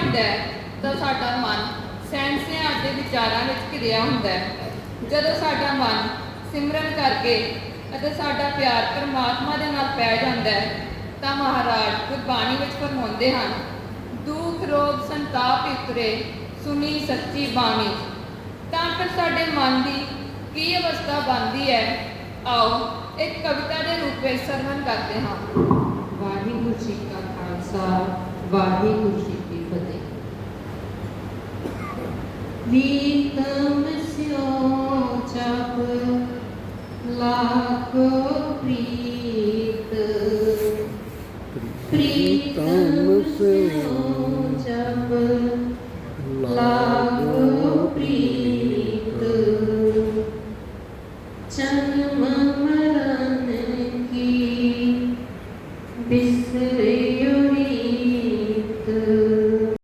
ਹੁੰਦਾ ਹੈ, ਤਾਂ ਸਾਡਾ ਮਨ ਸੈਂਸਿਆਂ ਅਤੇ ਵਿਚਾਰਾਂ ਵਿੱਚ ਘਿਰਿਆ ਹੁੰਦਾ ਹੈ। ਜਦੋਂ ਸਾਡਾ ਮਨ ਸਿਮਰਨ ਕਰਕੇ ਅਤੇ ਸਾਡਾ ਪਿਆਰ ਪਰਮਾਤਮਾ ਦੇ ਨਾਲ ਪੈ ਜਾਂਦਾ ਹੈ, ਤਾਂ ਮਹਾਰਾਜ ਗੁਰਬਾਣੀ ਵਿੱਚ ਫਰਮਾਉਂਦੇ ਹਨ, ਦੁੱਖ, ਰੋਗ, ਸੰਤਾਪ ਇਤਰੇ ਸੁਣੀ ਸੱਚੀ ਬਾਣੀ। ਤਾਂ ਫਿਰ ਸਾਡੇ ਮਨ ਦੀ ਕੀ ਅਵਸਥਾ ਬਣਦੀ ਹੈ? ਆਓ ਇੱਕ ਕਵਿਤਾ ਦੇ ਰੂਪ ਵਿੱਚ ਸਰਵਨ ਕਰਦੇ ਹਾਂ। ਵਾਹਿਗੁਰੂ ਜੀ ਕਾ ਖਾਲਸਾ, ਵਾਹਿਗੁਰੂ ਜੀ होते वीतम जब लाख प्रीत प्रीतम जब लाख प्रीत। जन्म मरण की बिस्तर